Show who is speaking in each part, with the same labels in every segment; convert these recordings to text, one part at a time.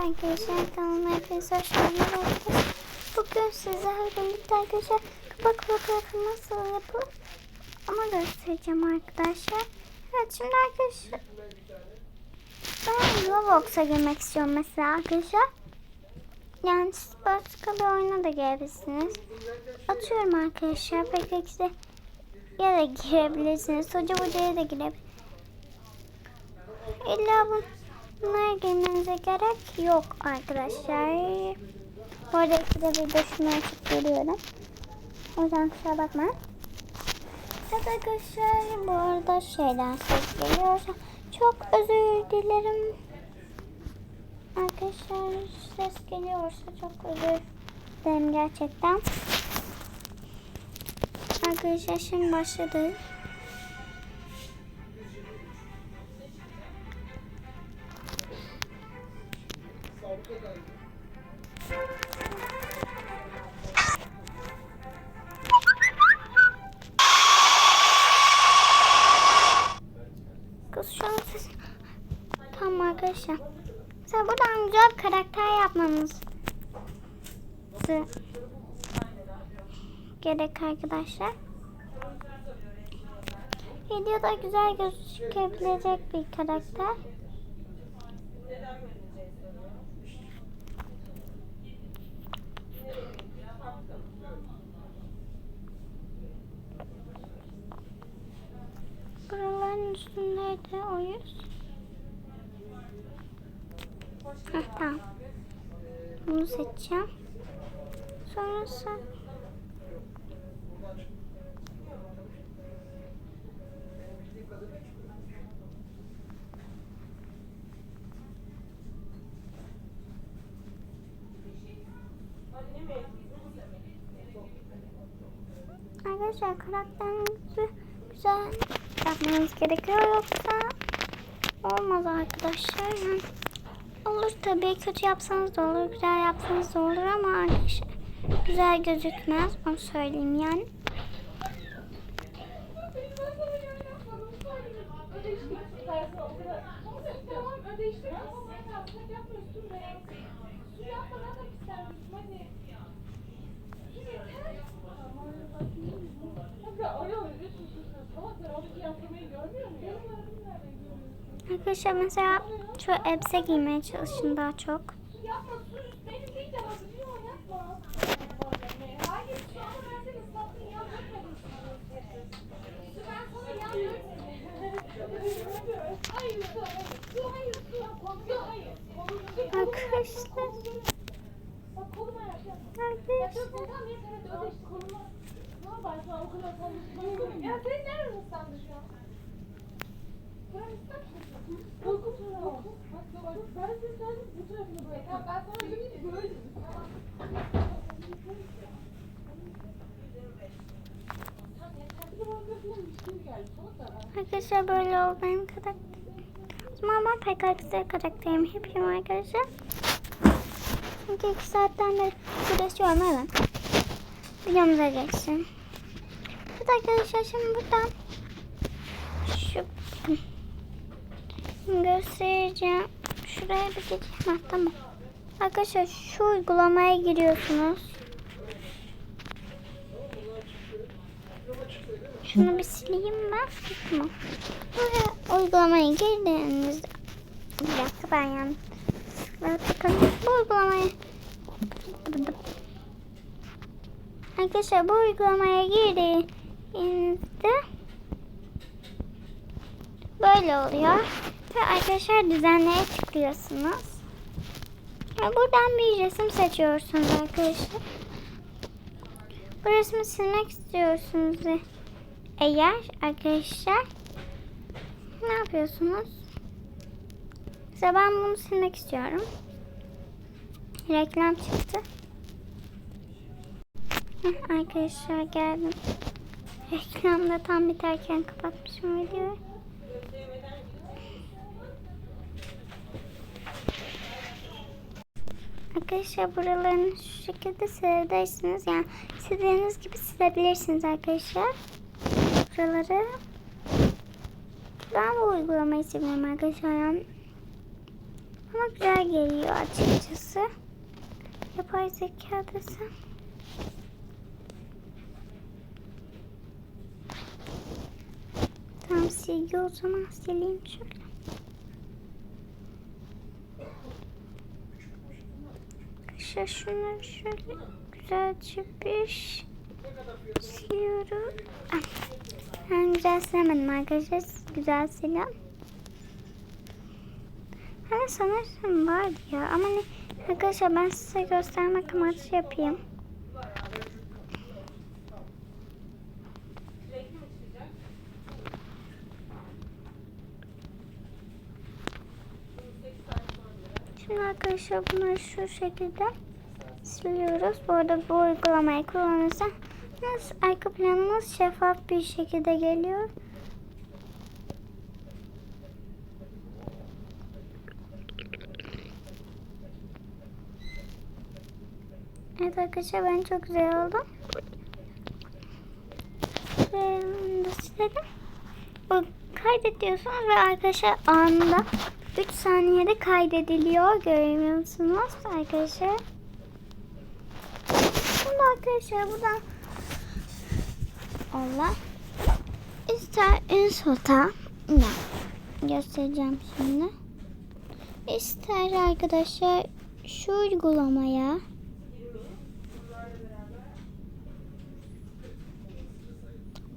Speaker 1: Arkadaşlar kanalıma hepiniz hoş geldiniz. Bugün sizlerle birlikte arkadaşlar kapak fotoğrafı nasıl yapılır ama göstereceğim arkadaşlar. Evet şimdi arkadaşlar ben Roblox'a girmek istiyorum mesela arkadaşlar. Yani siz başka bir oyuna da girebilirsiniz. Atıyorum arkadaşlar. PKX'de ya da girebilirsiniz. Hoca hocaya da girebilirsiniz. İlla bunlara girmenize gerek yok arkadaşlar. Bu arada ikide bir başımı açıp geliyorum. O yüzden kusura bakmayın. Evet arkadaşlar bu arada şeyden ses geliyorsa çok özür dilerim. Arkadaşlar ses geliyorsa çok özür dilerim gerçekten. Arkadaşlar şimdi başladı. Gerek arkadaşlar. Videoda güzel gözükebilecek bir karakter. Buraların üstündeydi o yüz. Heh, tamam. Bunu seçeceğim. Sonrası Arkadaşlar karakterinizi güzel yapmanız gerekiyor yoksa olmaz arkadaşlar. Olur tabii kötü yapsanız da olur, güzel yapsanız da olur ama arkadaşlar güzel gözükmez onu söyleyeyim yani. Arkadaşlar mesela şu elbise giymeye çalışın daha çok. Arkadaşlar.
Speaker 2: Böyle. Ya ben sana değil böyle.
Speaker 1: Benim karakterim. O zaman ben PKX'de karakterimi yapayım arkadaşlar. Çünkü iki saatten beri uğraşıyorum hemen. Videomuza geçsin. Evet arkadaşlar şimdi buradan şu göstereceğim. Şuraya bir geçeyim. Ha, tamam. Arkadaşlar şu uygulamaya giriyorsunuz. Şunu bir sileyim ben. Tamam. Buraya uygulamaya girdiğinizde bir dakika ben yanlış. Bakın bu uygulamaya Arkadaşlar bu uygulamaya girdiğinizde böyle oluyor. Ve arkadaşlar düzenlere tıklıyorsunuz. Ve buradan bir resim seçiyorsunuz arkadaşlar. Bu resmi silmek istiyorsunuz eğer arkadaşlar ne yapıyorsunuz? Mesela ben bunu silmek istiyorum. Reklam çıktı. Arkadaşlar geldim. Reklamda tam biterken kapatmışım videoyu. Arkadaşlar buralarını şu şekilde silebilirsiniz. Yani istediğiniz gibi silebilirsiniz arkadaşlar. Buraları. Ben bu uygulamayı seviyorum arkadaşlar. Yani. Güzel geliyor açıkçası. Yapay zeka desem. Tamam silgi o zaman sileyim şöyle. Arkadaşlar şunları şöyle güzelce bir siliyorum. Ah, Ben güzel silemedim arkadaşlar. Güzel silin. Sanırsam vardı ya ama ne arkadaşlar ben size göstermek amaçlı yapayım. Şimdi arkadaşlar bunları şu şekilde siliyoruz. Bu arada bu uygulamayı kullanırsak arka planımız şeffaf bir şekilde geliyor. Evet arkadaşlar ben çok güzel oldu. Ve bunu da silelim. Bu kaydediyorsunuz ve arkadaşlar anında 3 saniyede kaydediliyor. Görüyor musunuz arkadaşlar? Şimdi arkadaşlar buradan Allah ister insota göstereceğim şimdi. İster arkadaşlar şu uygulamaya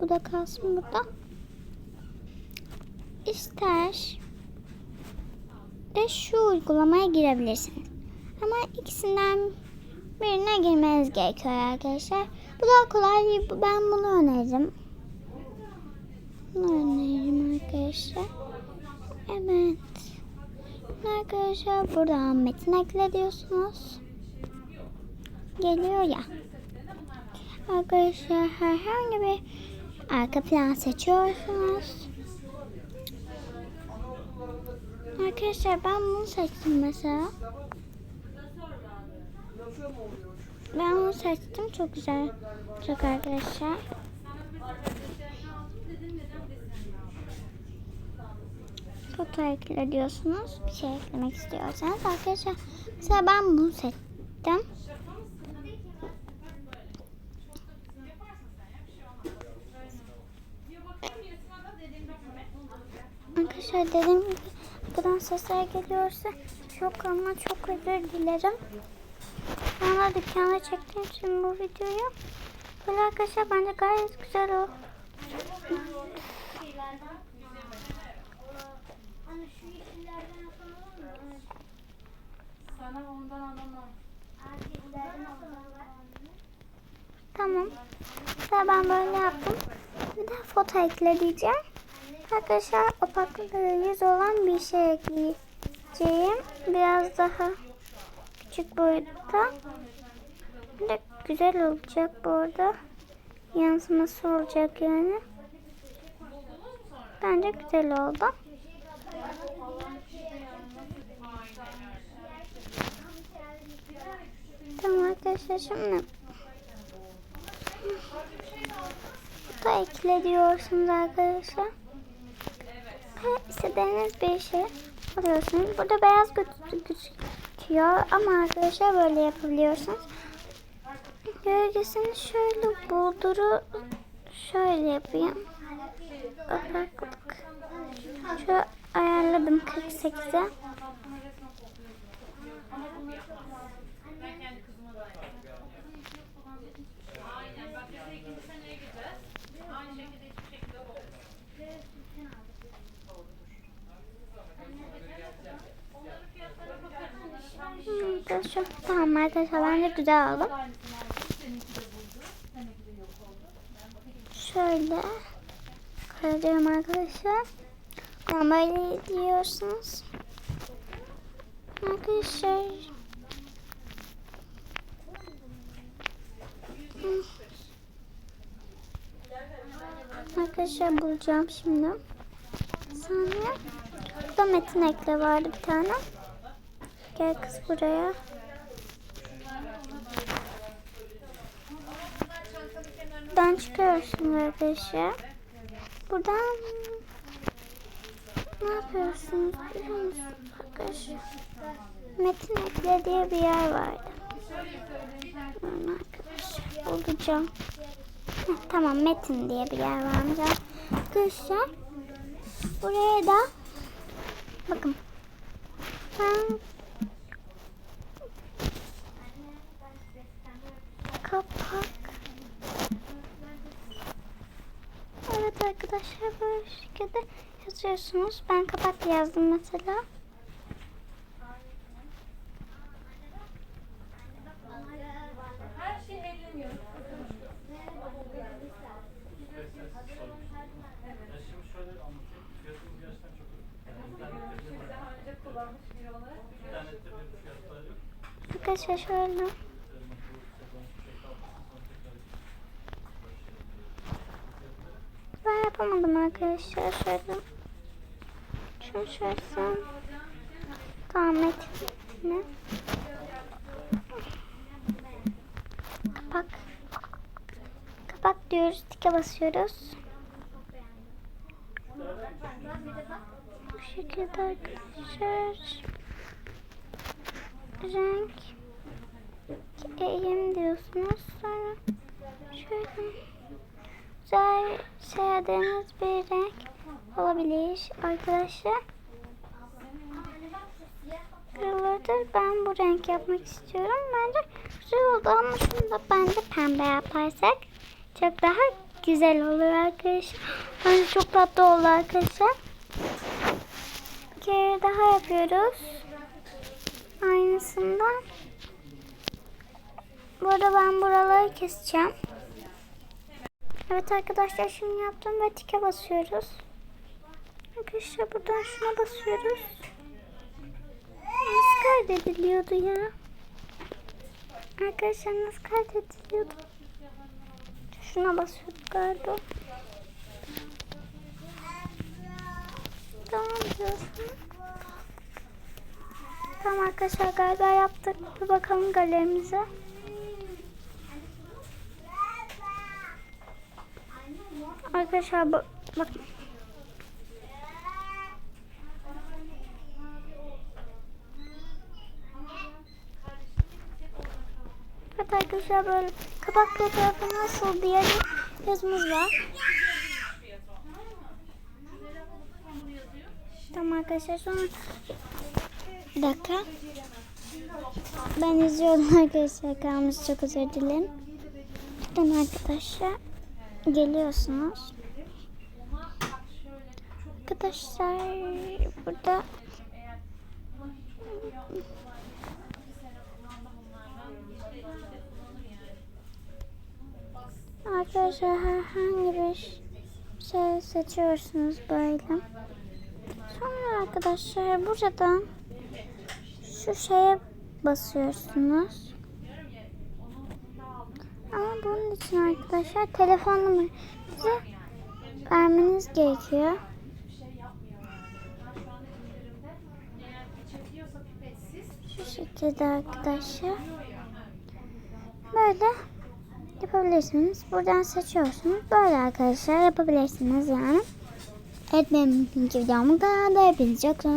Speaker 1: Bu da kalsın burada. İster de şu uygulamaya girebilirsiniz. Ama ikisinden birine girmeniz gerekiyor arkadaşlar. Bu daha kolay. Ben bunu öneririm. Bunu öneririm arkadaşlar. Evet. Arkadaşlar buradan metin ekle diyorsunuz. Geliyor ya. Arkadaşlar herhangi bir arka plan seçiyorsunuz. Arkadaşlar ben bunu seçtim mesela. Ben bunu seçtim. Çok güzel. Çok arkadaşlar. Foto ekle diyorsunuz. Bir şey eklemek istiyorsanız. Arkadaşlar mesela ben bunu seçtim. Arkadaşlar dediğim gibi arkadan sesler geliyorsa çok ama çok özür dilerim. De dükkana çektiğim için bu videoyu. Böyle arkadaşlar bence gayet güzel o. Tamam. Mesela ben böyle yaptım. Bir de foto ekle diyeceğim. Arkadaşlar opaklığı yüz olan bir şey ekleyeceğim. Biraz daha küçük boyutta. De güzel olacak bu arada. Yansıması olacak yani. Bence güzel oldu. Tamam arkadaşlar şimdi da ekle diyorsunuz arkadaşlar. İstediğiniz bir şey alıyorsunuz. Burada beyaz gözü- gözüküyor ama arkadaşlar böyle yapabiliyorsunuz. Gölgesini şöyle bulduru şöyle yapayım. Opaklık. Şu ayarladım 48'e. Tamam arkadaşlar bence güzel oldu. Şöyle koyacağım arkadaşlar. Ama böyle diyorsunuz. Arkadaşlar. Arkadaşlar bulacağım şimdi. Saniye. Burada metin ekle vardı bir tane. Gel kız buraya. Buradan çıkıyorsun arkadaşlar. Buradan ne yapıyorsunuz biliyor musunuz arkadaşlar? Metin Ekle diye bir yer vardı. Bunu arkadaşlar bulacağım. Heh, tamam Metin diye bir yer varmış. Arkadaşlar buraya da bakın ben kapak Evet arkadaşlar böyle şekilde yazıyorsunuz. Ben kapak yazdım mesela.
Speaker 2: Her şey ellemiyoruz.
Speaker 3: Ya şimdi şöyle anlatayım. Fiyatımız gerçekten çok uygun. Yani internette bile var.
Speaker 2: Daha önce kullanmış biri olarak biliyoruz.
Speaker 3: İnternette bir fiyatlar yok.
Speaker 1: Arkadaşlar şöyle.
Speaker 3: Ee, bu sezon çiçek altısından tekrar fiyatları.
Speaker 1: Ben yapamadım arkadaşlar. Şöyle. Şunu şöyle. Tamam Metin. Ne? Kapak. Kapak diyoruz. Tike basıyoruz. Bu şekilde arkadaşlar. Renk. Eğim diyorsunuz. Sonra şöyle güzel sevdiğiniz bir renk olabilir arkadaşlar. Yıllardır ben bu renk yapmak istiyorum. Bence güzel oldu ama şunu da bence pembe yaparsak çok daha güzel olur arkadaşlar. Bence çok tatlı oldu arkadaşlar. Bir kere daha yapıyoruz. Aynısından. Burada ben buraları keseceğim. Evet arkadaşlar şimdi yaptım ve tike basıyoruz. Arkadaşlar buradan şuna basıyoruz. Nasıl kaydediliyordu ya? Arkadaşlar nasıl kaydediliyordu? Şuna basıyorduk galiba. Tamam diyorsun. Tamam arkadaşlar galiba yaptık. Bir bakalım galerimize. Arkadaşlar bak, bak. Evet arkadaşlar böyle kapak fotoğrafı nasıl diye bir yazımız var. Tamam arkadaşlar sonra bir dakika. Ben izliyordum arkadaşlar kalmış çok özür dilerim. Buradan arkadaşlar geliyorsunuz. Arkadaşlar burada Arkadaşlar herhangi bir şey seçiyorsunuz böyle. Sonra arkadaşlar buradan şu şeye basıyorsunuz. Bunun için arkadaşlar telefon numaranızı vermeniz gerekiyor. Şu şekilde arkadaşlar. Böyle yapabilirsiniz. Buradan seçiyorsunuz. Böyle arkadaşlar yapabilirsiniz yani. Evet benim bugünkü videom bu kadar. Hepinize çok sağ.